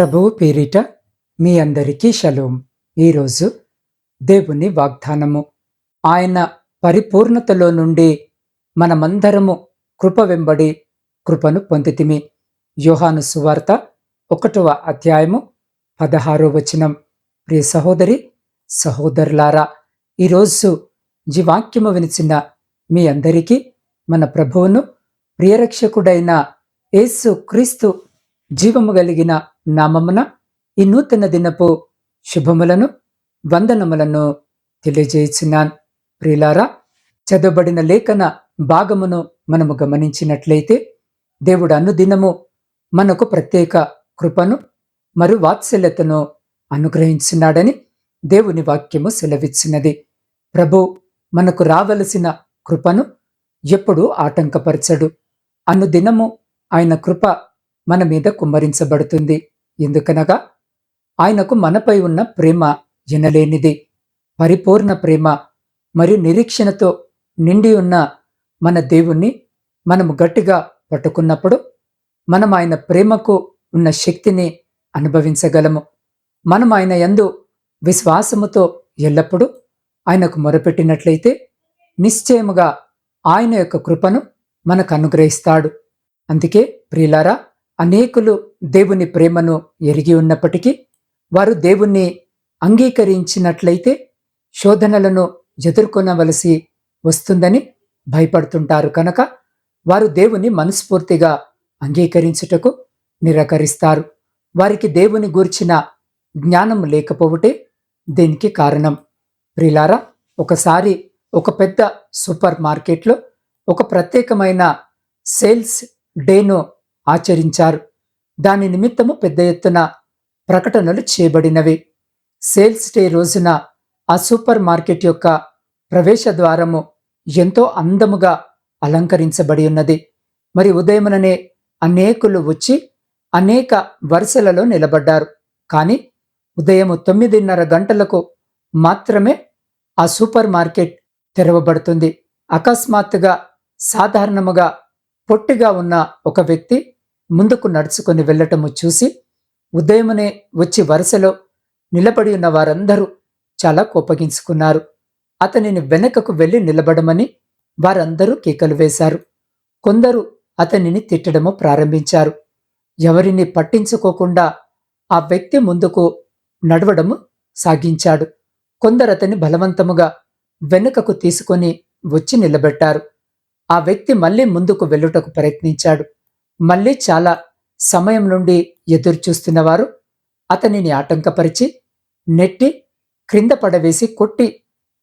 ప్రభువు పేరిట మీ అందరికీ షలోం. ఈరోజు దేవుని వాగ్దానము. ఆయన పరిపూర్ణతలో నుండి మనమందరము కృప వెంబడి కృపను పొందితిమి. యోహాను సువార్త ఒకటవ అధ్యాయము పదహారో వచనం. ప్రియ సహోదరి సహోదరులారా ఈరోజు జీవాక్యము వినిచిన మీ అందరికీ మన ప్రభువును ప్రియరక్షకుడైన యేసు క్రీస్తు జీవము కలిగిన నామమున ఈ నూతన దినపు శుభములను వందనములను తెలియజేస్తున్నాను ప్రియులారా చదవబడిన లేఖన భాగమును మనము గమనించినట్లయితే దేవుడు అనుదినము మనకు ప్రత్యేక కృపను మరియు వాత్సల్యతను అనుగ్రహించున్నాడని దేవుని వాక్యము సెలవిచ్చినది. ప్రభు మనకు రావలసిన కృపను ఎప్పుడూ ఆటంకపరచడు. అనుదినము ఆయన కృప మన మీద కుమ్మరించబడుతుంది. ఎందుకనగా ఆయనకు మనపై ఉన్న ప్రేమ ఎనలేనిది పరిపూర్ణ ప్రేమ మరియు నిరీక్షణతో నిండి ఉన్న మన దేవుణ్ణి మనము గట్టిగా పట్టుకున్నప్పుడు మనం ఆయన ప్రేమకు ఉన్న శక్తిని అనుభవించగలము. మనం ఆయన యందు విశ్వాసముతో ఎల్లప్పుడూ ఆయనకు మొరపెట్టినట్లయితే నిశ్చయముగా ఆయన యొక్క కృపను మనకు అనుగ్రహిస్తాడు. అందుకే ప్రియులారా అనేకులు దేవుని ప్రేమను ఎరిగి ఉన్నప్పటికీ వారు దేవుణ్ణి అంగీకరించినట్లయితే శోధనలను ఎదుర్కొనవలసి వస్తుందని భయపడుతుంటారు కనుక వారు దేవుని మనస్ఫూర్తిగా అంగీకరించుటకు నిరాకరిస్తారు. వారికి దేవుని గూర్చిన జ్ఞానం లేకపోవటే దీనికి కారణం? ప్రిలారా ఒకసారి ఒక పెద్ద సూపర్ మార్కెట్లో ఒక ప్రత్యేకమైన సేల్స్ డేను ఆచరించారు. దాని నిమిత్తము పెద్ద ఎత్తున ప్రకటనలు చేయబడినవి. సేల్స్ డే రోజున ఆ సూపర్ మార్కెట్ యొక్క ప్రవేశ ద్వారము ఎంతో అందముగా అలంకరించబడి ఉన్నది. మరి ఉదయముననే అనేకులు వచ్చి అనేక వరుసలలో నిలబడ్డారు. కానీ ఉదయం తొమ్మిదిన్నర గంటలకు మాత్రమే ఆ సూపర్ మార్కెట్ తెరవబడుతుంది. అకస్మాత్తుగా సాధారణముగా పొట్టిగా ఉన్న ఒక వ్యక్తి ముందుకు నడుచుకొని వెళ్ళటము చూసి ఉదయమునే వచ్చి వరుసలో నిలబడి ఉన్న వారందరూ చాలా కోపగించుకున్నారు. అతనిని వెనకకు వెళ్ళి నిలబడమని వారందరూ కేకలు వేశారు. కొందరు అతనిని తిట్టడము ప్రారంభించారు. ఎవరిని పట్టించుకోకుండా ఆ వ్యక్తి ముందుకు నడవడము సాగించాడు. కొందరు అతన్ని బలవంతముగా వెనుకకు తీసుకొని వచ్చి నిలబెట్టారు. ఆ వ్యక్తి మళ్ళీ ముందుకు వెళ్ళుటకు ప్రయత్నించాడు. మళ్ళీ చాలా సమయం నుండి ఎదురుచూస్తున్నవారు అతనిని ఆటంకపరిచి నెట్టి క్రింద పడవేసి కొట్టి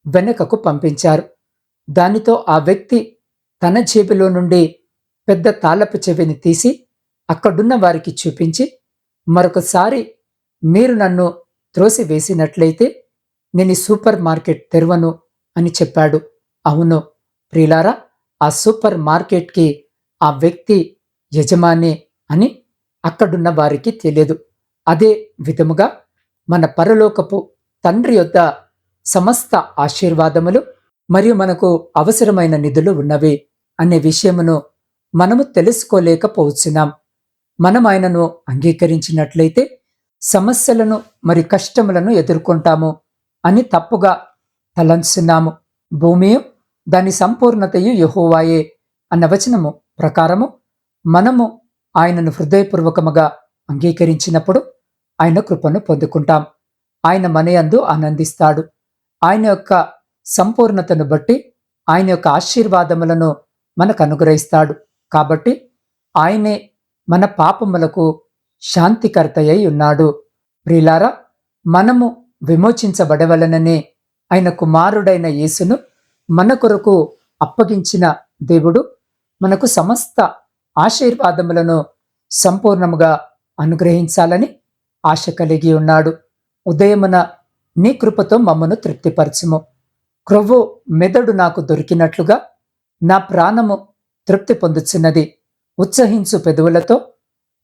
వెనుకకు పంపించారు. దానితో ఆ వ్యక్తి తన జేబులో నుండి పెద్ద తాళపు చెవిని తీసి అక్కడున్న వారికి చూపించి మరొకసారి మీరు నన్ను త్రోసివేసినట్లయితే నేను సూపర్ మార్కెట్ తెరవను అని చెప్పాడు. అవును ప్రిలారా ఆ సూపర్ మార్కెట్కి ఆ వ్యక్తి యజమాని అని అక్కడున్న వారికి తెలియదు. అదే విధముగా మన పరలోకపు తండ్రి యొద్ద సమస్త ఆశీర్వాదములు మరియు మనకు అవసరమైన నిధులు ఉన్నవి అనే విషయమును మనము తెలుసుకోలేకపోవచ్చున్నాం మనం ఆయనను అంగీకరించినట్లయితే సమస్యలను మరి కష్టములను ఎదుర్కొంటాము అని తప్పుగా తలంచున్నాము. భూమియు దాని సంపూర్ణతయు యహోవాయే అన్న వచనము ప్రకారము మనము ఆయనను హృదయపూర్వకముగా అంగీకరించినప్పుడు ఆయన కృపను పొందుకుంటాం. ఆయన మనయందు ఆనందిస్తాడు. ఆయన యొక్క సంపూర్ణతను బట్టి ఆయన యొక్క ఆశీర్వాదములను మనకు అనుగ్రహిస్తాడు. కాబట్టి ఆయనే మన పాపములకు శాంతికర్తయ్యి ఉన్నాడు. ప్రిలారా మనము విమోచించబడవలననే ఆయన కుమారుడైన యేసును మన కొరకు అప్పగించిన దేవుడు మనకు సమస్త ఆశీర్వాదములను సంపూర్ణముగా అనుగ్రహించాలని ఆశ కలిగి ఉన్నాడు. ఉదయమున నీ కృపతో మమ్మను తృప్తిపరచుము. క్రొవ్వు మెదడు నాకు దొరికినట్లుగా నా ప్రాణము తృప్తి పొందుచున్నది. ఉత్సహించు పెదవులతో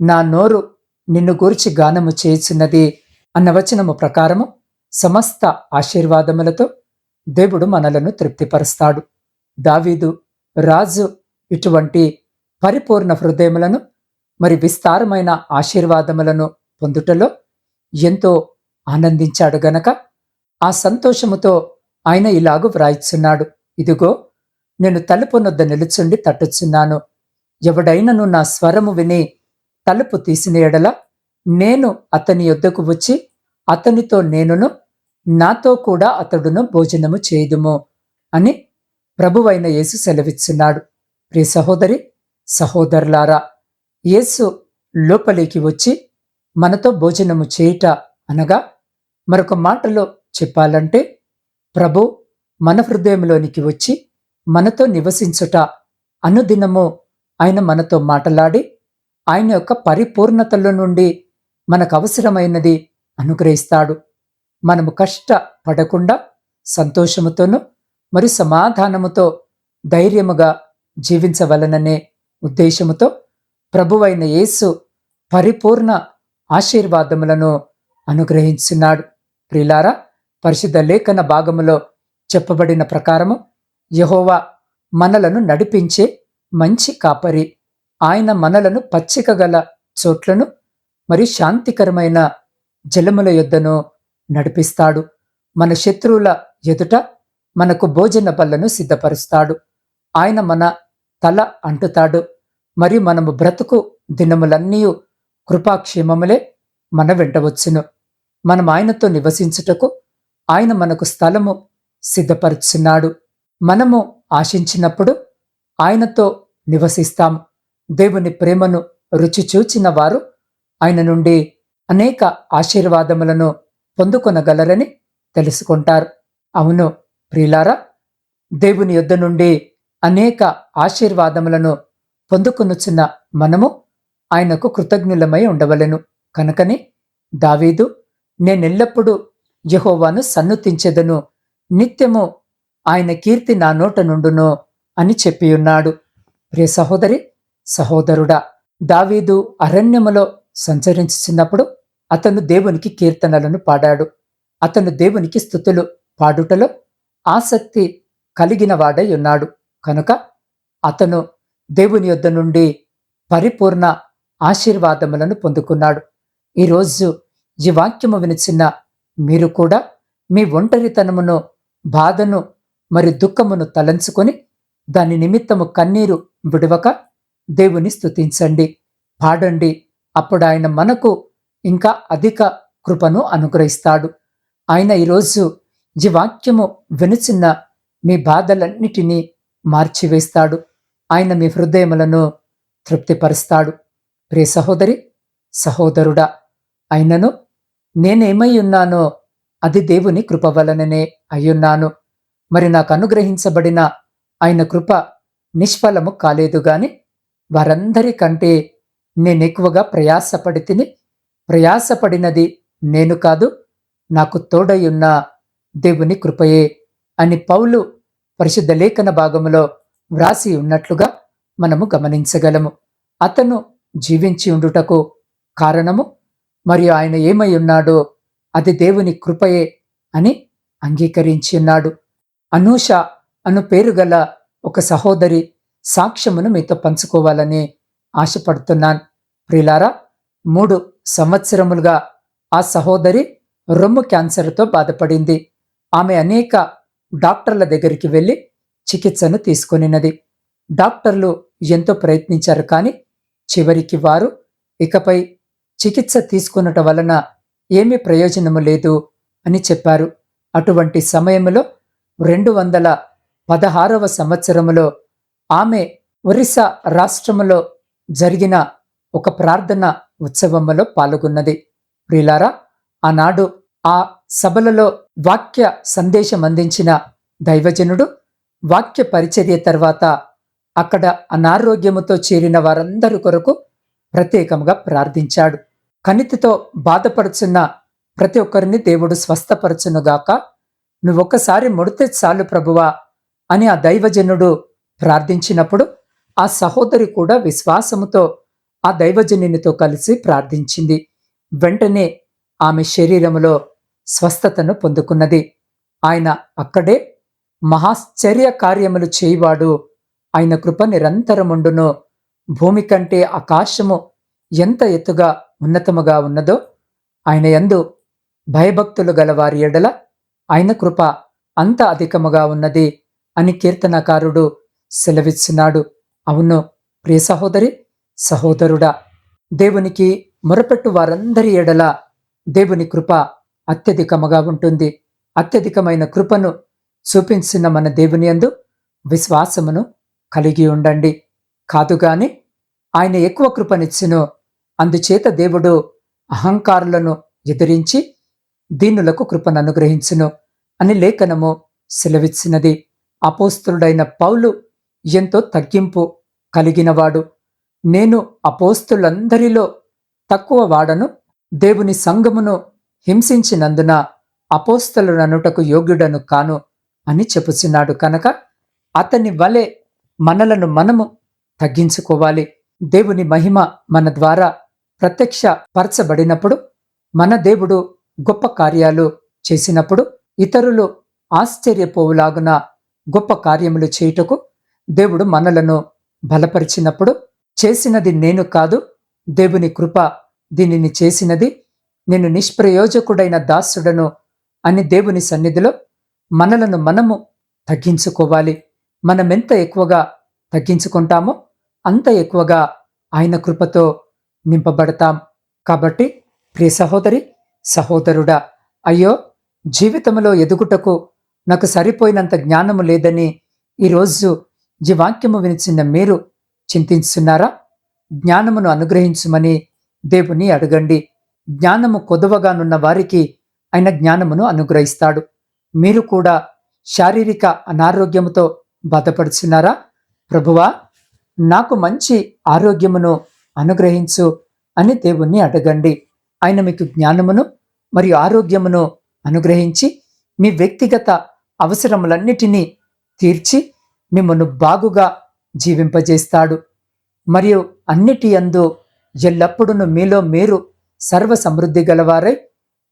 నా నోరు నిన్ను గూర్చి గానము చేయుచున్నది అన్న వచనము ప్రకారము సమస్త ఆశీర్వాదములతో దేవుడు మనలను తృప్తిపరుస్తాడు. దావీదు రాజు ఇటువంటి పరిపూర్ణ హృదయములను మరి విస్తారమైన ఆశీర్వాదములను పొందుటలో ఎంతో ఆనందించాడు గనక ఆ సంతోషముతో ఆయన ఇలాగు వ్రాయిచున్నాడు. ఇదిగో నేను తలుపు నొద్ద నిలుచుండి తట్టుచున్నాను. ఎవడైనను నా స్వరము విని తలుపు తీసిన ఎడల నేను అతని యొద్దకు వచ్చి అతనితో నేనును నాతో కూడా అతడును భోజనము చేయుదుము అని ప్రభువైన యేసు సెలవిచ్చున్నాడు. ప్రియ సహోదరి సహోదరులారా యేసు లోపలికి వచ్చి మనతో భోజనము చేయుట అనగా మరొక మాటలో చెప్పాలంటే ప్రభు మన హృదయంలోనికి వచ్చి మనతో నివసించుట అనుదినము ఆయన మనతో మాట్లాడి ఆయన యొక్క పరిపూర్ణతలో నుండి మనకు అవసరమైనది అనుగ్రహిస్తాడు. మనము కష్టపడకుండా సంతోషముతోనూ మరి సమాధానముతో ధైర్యముగా జీవించవలననే ఉద్దేశముతో ప్రభువైన యేసు పరిపూర్ణ ఆశీర్వాదములను అనుగ్రహించున్నాడు. ప్రిలారా పరిశుద్ధ లేఖన భాగములో చెప్పబడిన ప్రకారము యహోవా మనలను నడిపించే మంచి కాపరి. ఆయన మనలను పచ్చిక గల చోట్లను మరి శాంతికరమైన జలముల యొద్దను నడిపిస్తాడు. మన శత్రువుల ఎదుట మనకు భోజన బల్లను సిద్ధపరుస్తాడు. ఆయన మన తల అంటుతాడు. మరి మనము బ్రతుకు దినములన్నీ కృపాక్షేమములే మన వెంటవచ్చును మనం ఆయనతో నివసించుటకు ఆయన మనకు స్థలము సిద్ధపరుచున్నాడు. మనము ఆశించినప్పుడు ఆయనతో నివసిస్తాం దేవుని ప్రేమను రుచి చూచిన వారు ఆయన నుండి అనేక ఆశీర్వాదములను పొందుకొనగలరని తెలుసుకుంటారు. అవును ప్రియులారా దేవుని యొద్ద నుండి అనేక ఆశీర్వాదములను పొందుకొనుచున్న మనము ఆయనకు కృతజ్ఞులమై ఉండవలెను. కనుకని దావీదు నేనెల్లప్పుడూ యహోవాను సన్నుతించెదను. నిత్యము ఆయన కీర్తి నా నోట నుండును అని చెప్పియున్నాడు. ప్రియ సహోదరి సహోదరుడా దావీదు అరణ్యములో సంచరించుచున్నప్పుడు అతను దేవునికి కీర్తనలను పాడాడు. అతను దేవునికి స్థుతులు పాడుటలో ఆసక్తి కలిగిన వాడై ఉన్నాడు. కనుక అతను దేవుని యొద్ద నుండి పరిపూర్ణ ఆశీర్వాదములను పొందుకున్నాడు. ఈరోజు ఈ వాక్యము వినిచిన మీరు కూడా మీ ఒంటరితనమును బాధను మరి దుఃఖమును తలంచుకొని దాని నిమిత్తము కన్నీరు విడవక దేవుని స్తుతించండి. పాడండి. అప్పుడు ఆయన మనకు ఇంకా అధిక కృపను అనుగ్రహిస్తాడు. ఆయన ఈరోజు ఈ వాక్యము వెనుచిన్న మీ బాధలన్నిటినీ మార్చివేస్తాడు. ఆయన మీ హృదయములను తృప్తిపరుస్తాడు. ప్రియ సహోదరి సహోదరుడా అయినను నేనేమై ఉన్నానో అది దేవుని కృప వలననే అయ్యున్నాను. మరి నాకు అనుగ్రహించబడిన ఆయన కృప నిష్ఫలము కాలేదు గాని వారందరికంటే నేనెక్కువగా ప్రయాసపడి తిని ప్రయాసపడినది నేను కాదు నాకు తోడయున్న దేవుని కృపయే అని పౌలు పరిశుద్ధ లేఖన భాగములో వ్రాసి ఉన్నట్లుగా మనము గమనించగలము. అతను జీవించి ఉండుటకు కారణము మరియు ఆయన ఏమై ఉన్నాడో అది దేవుని కృపయే అని అంగీకరించి ఉన్నాడు. అనూష అను పేరు గల ఒక సహోదరి సాక్ష్యమును మీతో పంచుకోవాలని ఆశపడుతున్నాను. ప్రిలారా మూడు సంవత్సరములుగా ఆ సహోదరి రొమ్ము క్యాన్సర్తో బాధపడింది. ఆమె అనేక డాక్టర్ల దగ్గరికి వెళ్ళి చికిత్సను తీసుకొనినది. డాక్టర్లు ఎంతో ప్రయత్నించారు కానీ చివరికి వారు ఇకపై చికిత్స తీసుకున్నట వలన ఏమీ ప్రయోజనము లేదు అని చెప్పారు. అటువంటి సమయంలో రెండు వందల పదహారవ సంవత్సరములో ఆమె ఒరిస్సా రాష్ట్రములో జరిగిన ఒక ప్రార్థన ఉత్సవంలో పాల్గొన్నది. ప్రిలారా ఆనాడు ఆ సభలలో వాక్య సందేశం అందించిన దైవజనుడు వాక్య పరిచర్య తర్వాత అక్కడ అనారోగ్యముతో చేరిన వారందరి కొరకు ప్రత్యేకంగా ప్రార్థించాడు. కణితితో బాధపడుచున్న ప్రతి ఒక్కరిని దేవుడు స్వస్థపరచునుగాక నువ్వొక్కసారి ముడితే చాలు ప్రభువా అని ఆ దైవజనుడు ప్రార్థించినప్పుడు ఆ సహోదరి కూడా విశ్వాసముతో ఆ దైవజనునితో కలిసి ప్రార్థించింది. వెంటనే ఆమె శరీరములో స్వస్థతను పొందుకున్నది. ఆయన అక్కడే మహాశ్చర్య కార్యములు చేయువాడు. ఆయన కృప నిరంతరముండును. భూమి కంటే ఆకాశము ఎంత ఎత్తుగా ఉన్నతముగా ఉన్నదో ఆయన యందు భయభక్తులు గలవారి ఎడల ఆయన కృప అంత అధికముగా ఉన్నది అని కీర్తనకారుడు సెలవిస్తున్నాడు అవును ప్రియ సహోదరి సహోదరుడా దేవునికి మొరపెట్టు వారందరి ఎడల దేవుని కృప అత్యధికముగా ఉంటుంది. అత్యధికమైన కృపను చూపించిన మన దేవుని యందు విశ్వాసమును కలిగి ఉండండి. కాదుగాని ఆయన ఎక్కువ కృపనిచ్చును. అందుచేత దేవుడు అహంకారులను ఎదిరించి దీనులకు కృపను అనుగ్రహించును అని లేఖనము సెలవిచ్చినది. అపోస్తుడైన పౌలు ఎంతో తగ్గింపు కలిగినవాడు. నేను అపోస్తులందరిలో తక్కువ వాడను దేవుని సంఘమును హింసించినందున అపోస్తలుననుటకు యోగ్యుడను కాను అని చెప్పుచున్నాడు కనుక అతని వలె మనలను మనము తగ్గించుకోవాలి. దేవుని మహిమ మన ద్వారా ప్రత్యక్ష పరచబడినప్పుడు మన దేవుడు గొప్ప కార్యాలు చేసినప్పుడు ఇతరులు ఆశ్చర్యపోవులాగున గొప్ప కార్యములు చేయుటకు దేవుడు మనలను బలపరిచినప్పుడు చేసినది నేను కాదు దేవుని కృప దీనిని చేసినది. నేను నిష్ప్రయోజకుడైన దాసుడను అని దేవుని సన్నిధిలో మనలను మనము తగ్గించుకోవాలి. మనమెంత ఎక్కువగా తగ్గించుకుంటామో అంత ఎక్కువగా ఆయన కృపతో నింపబడతాం. కాబట్టి ప్రియ సహోదరి సహోదరుడా అయ్యో జీవితంలో ఎదుగుటకు నాకు సరిపోయినంత జ్ఞానము లేదని ఈరోజు ఈ వాక్యము వినిచిన మీరు చింతిస్తున్నారా జ్ఞానమును అనుగ్రహించమని దేవుని అడగండి. జ్ఞానము కొదవగానున్న వారికి ఆయన జ్ఞానమును అనుగ్రహిస్తాడు. మీరు కూడా శారీరక అనారోగ్యముతో బాధపడుచున్నారా? ప్రభువా నాకు మంచి ఆరోగ్యమును అనుగ్రహించు అని దేవుణ్ణి అడగండి. ఆయన మీకు జ్ఞానమును మరియు ఆరోగ్యమును అనుగ్రహించి మీ వ్యక్తిగత అవసరములన్నిటినీ తీర్చి మిమ్మల్ని బాగుగా జీవింపజేస్తాడు. మరియు అన్నిటి అందు ఎల్లప్పుడూ మీలో మీరు సర్వ సమృద్ధి గలవారై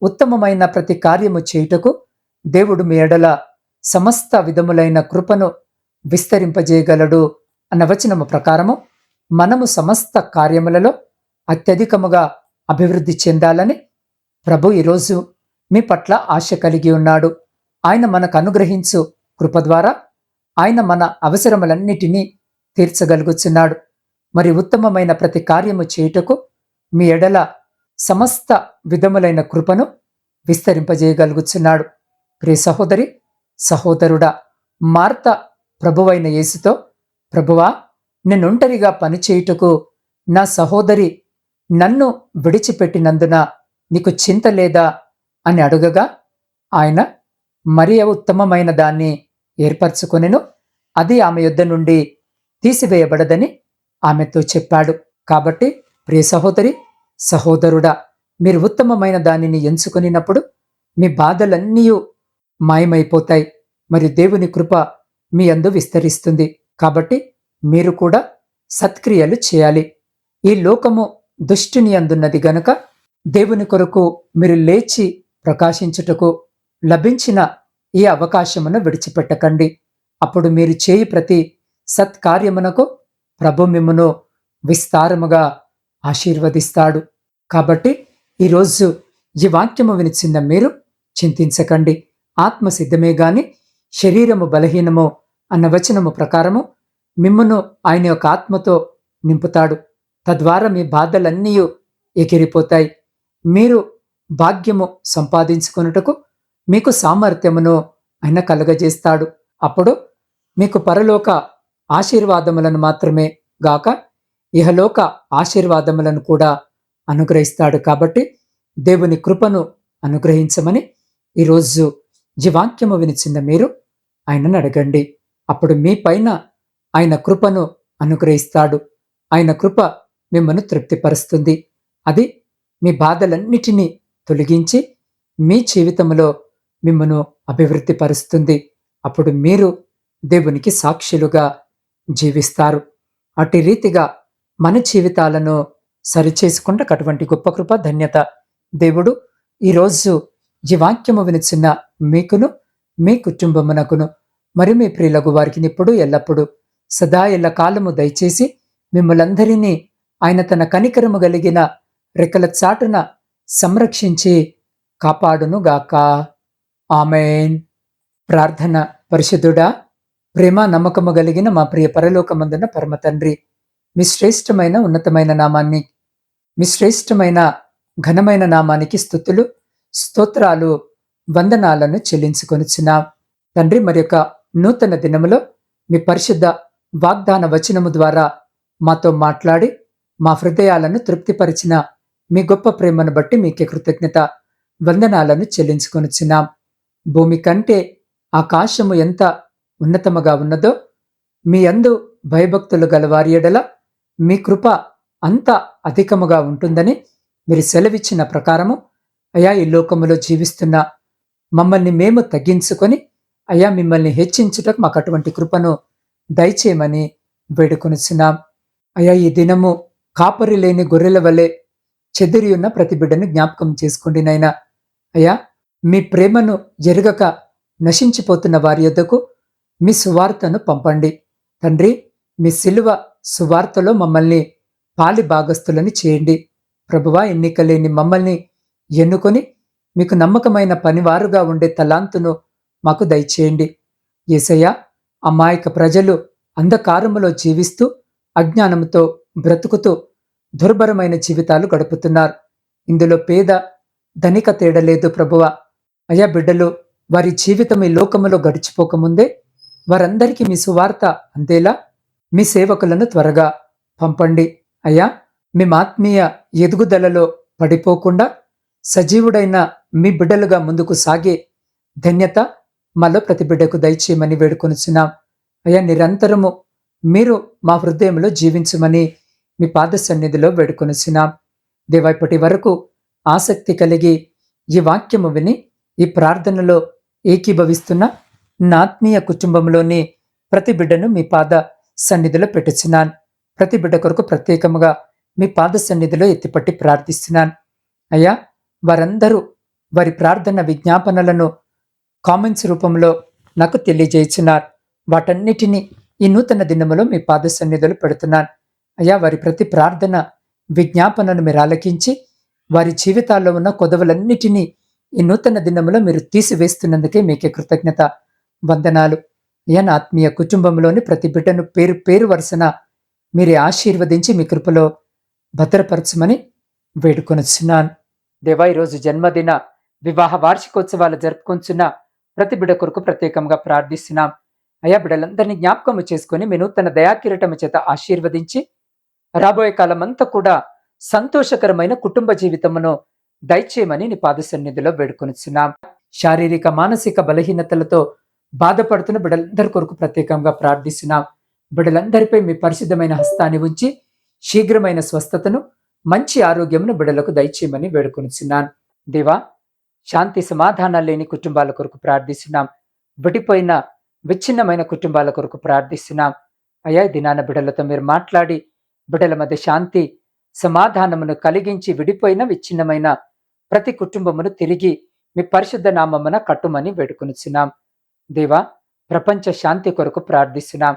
ఉత్తమమైన ప్రతి కార్యము చేయుటకు దేవుడు మీ ఎడల సమస్త విధములైన కృపను విస్తరింపజేయగలడు అన్న వచనము ప్రకారము మనము సమస్త కార్యములలో అత్యధికముగా అభివృద్ధి చెందాలని ప్రభు ఈరోజు మీ పట్ల ఆశ కలిగి ఉన్నాడు. ఆయన మనకు అనుగ్రహించు కృప ద్వారా ఆయన మన అవసరములన్నిటినీ తీర్చగలుగుచున్నాడు. మరి ఉత్తమమైన ప్రతి కార్యము చేయుటకు మీ ఎడల సమస్త విధములైన కృపను విస్తరింపజేయగలుగుచున్నాడు. ప్రియ సహోదరి సహోదరుడా మార్త ప్రభువైన యేసుతో ప్రభువా నేనొంటరిగా పనిచేయుటకు నా సహోదరి నన్ను విడిచిపెట్టినందున నీకు చింత లేదా అని అడుగగా ఆయన మరి ఉత్తమమైన దాన్ని ఏర్పరచుకొనెను. అది ఆమె యుద్ధ నుండి తీసివేయబడదని ఆమెతో చెప్పాడు. కాబట్టి ప్రియ సహోదరి సహోదరుడా మీరు ఉత్తమమైన దానిని ఎంచుకునినప్పుడు మీ బాధలన్నీ మాయమైపోతాయి. మరి దేవుని కృప మీ అందు విస్తరిస్తుంది. కాబట్టి మీరు కూడా సత్క్రియలు చేయాలి. ఈ లోకము దుష్టిని అందున్నది గనక దేవుని కొరకు మీరు లేచి ప్రకాశించుటకు లభించిన ఈ అవకాశమును విడిచిపెట్టకండి. అప్పుడు మీరు చేయి ప్రతి సత్కార్యమునకు ప్రభు మిమ్మును విస్తారముగా ఆశీర్వదిస్తాడు. కాబట్టి ఈరోజు ఈ వాక్యము వినిచిన్న మీరు చింతించకండి. ఆత్మ సిద్ధమే గాని శరీరము బలహీనము అన్న వచనము ప్రకారము మిమ్మును ఆయన యొక్క ఆత్మతో నింపుతాడు. తద్వారా మీ బాధలన్నీ ఎగిరిపోతాయి. మీరు భాగ్యము సంపాదించుకొనుటకు మీకు సామర్థ్యమును ఆయన కలుగజేస్తాడు. అప్పుడు మీకు పరలోక ఆశీర్వాదములను మాత్రమే గాక ఇహలోక ఆశీర్వాదములను కూడా అనుగ్రహిస్తాడు కాబట్టి దేవుని కృపను అనుగ్రహించమని ఈరోజు జీవాక్యము వినిచిన మీరు ఆయనను అడగండి. అప్పుడు మీ పైన ఆయన కృపను అనుగ్రహిస్తాడు. ఆయన కృప మిమ్మల్ని తృప్తిపరుస్తుంది. అది మీ బాధలన్నిటినీ తొలగించి మీ జీవితంలో మిమ్మను అభివృద్ధి పరుస్తుంది అప్పుడు మీరు దేవునికి సాక్షులుగా జీవిస్తారు. అట్టి రీతిగా మన జీవితాలను సరిచేసుకుంటే అటువంటి గొప్ప కృప ధన్యత దేవుడు ఈరోజు ఈ వాక్యము వినిచిన మీకును మీ కుటుంబమునకును మరి మీ ప్రియులకు వారికి ఇప్పుడు ఎల్లప్పుడూ సదా ఎల్ల కాలము దయచేసి మిమ్మలందరినీ ఆయన తన కనికరము కలిగిన రెక్కల చాటున సంరక్షించి కాపాడునుగాక. ఆమెన్. ప్రార్థన పరిశుద్ధుడా ప్రేమ నమ్మకము కలిగిన మా ప్రియ పరలోకమందున పరమ తండ్రి. మీ శ్రేష్టమైన ఉన్నతమైన నామాన్ని మీ శ్రేష్టమైన ఘనమైన నామానికి స్థుతులు స్తోత్రాలు వందనాలను చెల్లించుకొనిచున్నాం. తండ్రి మరి యొక్క నూతన దినములో మీ పరిశుద్ధ వాగ్దాన వచనము ద్వారా మాతో మాట్లాడి మా హృదయాలను తృప్తిపరిచిన మీ గొప్ప ప్రేమను బట్టి మీకే కృతజ్ఞత వందనాలను చెల్లించుకొనిచున్నాం. భూమి కంటే ఆకాశము ఎంత ఉన్నతముగా ఉన్నదో మీ అందు భయభక్తులు గలవారి ఎడల మీ కృప అంత అధికముగా ఉంటుందని మీరు సెలవిచ్చిన ప్రకారము అయా ఈ లోకములో జీవిస్తున్న మమ్మల్ని మేము తగ్గించుకొని అయా మిమ్మల్ని హెచ్చించుటకు మాకు అటువంటి కృపను దయచేయమని వేడుకొనిచున్నాం. అయా ఈ దినము కాపరి లేని గొర్రెల వలె చెదిరి ఉన్న ప్రతి బిడ్డను జ్ఞాపకం చేసుకోండి నైనా అయ్యా మీ ప్రేమను జరగక నశించిపోతున్న వారి యొద్దకు మీ సువార్తను పంపండి. తండ్రి మీ సిలువ సువార్తలో మమ్మల్ని పాలి భాగస్థులని చేయండి. ప్రభువా ఎన్నికలేని మమ్మల్ని ఎన్నుకొని మీకు నమ్మకమైన పనివారుగా ఉండే తలాంతును మాకు దయచేయండి. ఏసయ్య అమాయక ప్రజలు అంధకారములో జీవిస్తూ అజ్ఞానంతో బ్రతుకుతూ దుర్భరమైన జీవితాలు గడుపుతున్నారు. ఇందులో పేద ధనిక తేడలేదు ప్రభువ. అయా బిడ్డలు వారి జీవితం ఈ లోకములో గడిచిపోకముందే వారందరికీ మీ సువార్త అందేలా మీ సేవకులను త్వరగా పంపండి. అయ్యా మీ ఆత్మీయ ఎదుగుదలలో పడిపోకుండా సజీవుడైన మీ బిడ్డలుగా ముందుకు సాగే ధన్యత మాలో ప్రతి బిడ్డకు దయచేయమని వేడుకొనిచున్నాం. అయ్యా నిరంతరము మీరు మా హృదయంలో జీవించమని మీ పాద సన్నిధిలో వేడుకొనిచున్నాం. దేవాయిపటి వరకు ఆసక్తి కలిగి ఈ వాక్యము విని ఈ ప్రార్థనలో ఏకీభవిస్తున్న నాత్మీయ కుటుంబంలోని ప్రతి బిడ్డను మీ పాద సన్నిధిలో పెట్టుచున్నాను ప్రతి బిడ్డ కొరకు ప్రత్యేకముగా మీ పాద సన్నిధిలో ఎత్తిపట్టి ప్రార్థిస్తున్నాను. అయ్యా వారందరూ వారి ప్రార్థన విజ్ఞాపనలను కామెంట్స్ రూపంలో నాకు తెలియజేస్తున్నారు. వాటన్నిటినీ ఈ నూతన దినములో మీ పాద సన్నిధిలో పెడుతున్నాను. అయ్యా వారి ప్రతి ప్రార్థన విజ్ఞాపనను మీరు ఆలకించి వారి జీవితాల్లో ఉన్న కొదవలన్నిటినీ ఈ నూతన దినములో మీరు తీసివేస్తున్నందుకే మీకే కృతజ్ఞత. వందనాలు. ఎన్ ఆత్మీయ కుటుంబంలోని ప్రతి బిడ్డను పేరు పేరు వరుసన మీరే ఆశీర్వదించి మీ కృపలో భద్రపరచమని వేడుకొనిచున్నాను. దేవా ఈరోజు జన్మదిన వివాహ వార్షికోత్సవాలు జరుపుకొంచున్న ప్రతి బిడ్డ కొరకు ప్రత్యేకంగా ప్రార్థిస్తున్నాం. అయా బిడ్డలందరినీ జ్ఞాపకము చేసుకుని మీ నూతన దయాకిరటము చేత ఆశీర్వదించి రాబోయే కాలం అంతా కూడా సంతోషకరమైన కుటుంబ జీవితమును దయచేయమని నీ పాద సన్నిధిలో వేడుకొనిచున్నాం. శారీరక మానసిక బలహీనతలతో బాధపడుతున్న బిడ్డలందరి కొరకు ప్రత్యేకంగా ప్రార్థిస్తున్నాం బిడ్డలందరిపై మీ పరిశుద్ధమైన హస్తాన్ని ఉంచి శీఘ్రమైన స్వస్థతను మంచి ఆరోగ్యమును బిడ్డలకు దయచేయమని వేడుకొనిచున్నాను. దేవా శాంతి సమాధానాలు లేని కుటుంబాల కొరకు ప్రార్థిస్తున్నాం. విడిపోయిన విచ్ఛిన్నమైన కుటుంబాల కొరకు ప్రార్థిస్తున్నాం. అయ్యా దినాన బిడ్డలతో మీరు మాట్లాడి బిడ్డల మధ్య శాంతి సమాధానమును కలిగించి విడిపోయిన విచ్ఛిన్నమైన ప్రతి కుటుంబమును తిరిగి మీ పరిశుద్ధ నామమున కట్టుమని వేడుకొనిచున్నాం. దేవా ప్రపంచ శాంతి కొరకు ప్రార్థిస్తున్నాం.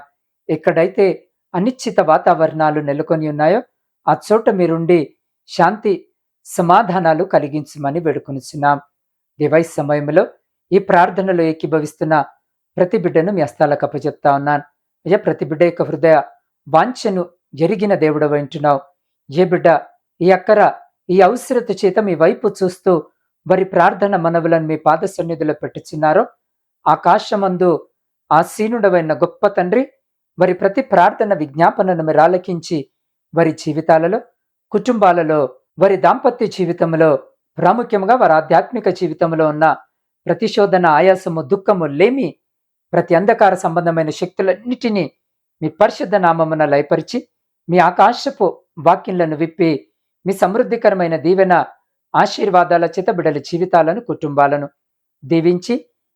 ఎక్కడైతే అనిశ్చిత వాతావరణాలు నెలకొని ఉన్నాయో ఆ చోట మీరుండి శాంతి సమాధానాలు కలిగించమని వేడుకొనిచున్నాం. దేవా ఈ సమయంలో ఈ ప్రార్థనలో ఏకీభవిస్తున్న ప్రతి బిడ్డను మీ అస్తాలకు అప్పచెప్తా ఉన్నాను. అయ్యా ప్రతి బిడ్డ యొక్క హృదయ వాంఛను జరిగిన దేవుడు వింటున్నావు ఏ బిడ్డ ఈ అక్కర ఈ అవసరత చేత మీ వైపు చూస్తూ వారి ప్రార్థన మనవులను మీ పాద సన్నిధిలో పెట్టుచున్నారో ఆకాశమందు ఆసీనుడవైన గొప్ప తండ్రి వారి ప్రతి ప్రార్థన విజ్ఞాపనను మీరు ఆలకించి వారి జీవితాలలో కుటుంబాలలో వారి దాంపత్య జీవితంలో ప్రాముఖ్యంగా వారి ఆధ్యాత్మిక జీవితంలో ఉన్న ప్రతిశోధన ఆయాసము దుఃఖము లేమి ప్రతి అంధకార సంబంధమైన శక్తులన్నిటినీ మీ పరిశుద్ధ నామమున లయపరిచి మీ ఆకాశపు వాక్యంలను విప్పి మీ సమృద్ధికరమైన దీవెన ఆశీర్వాదాల చేత బిడల జీవితాలను కుటుంబాలను దీవించి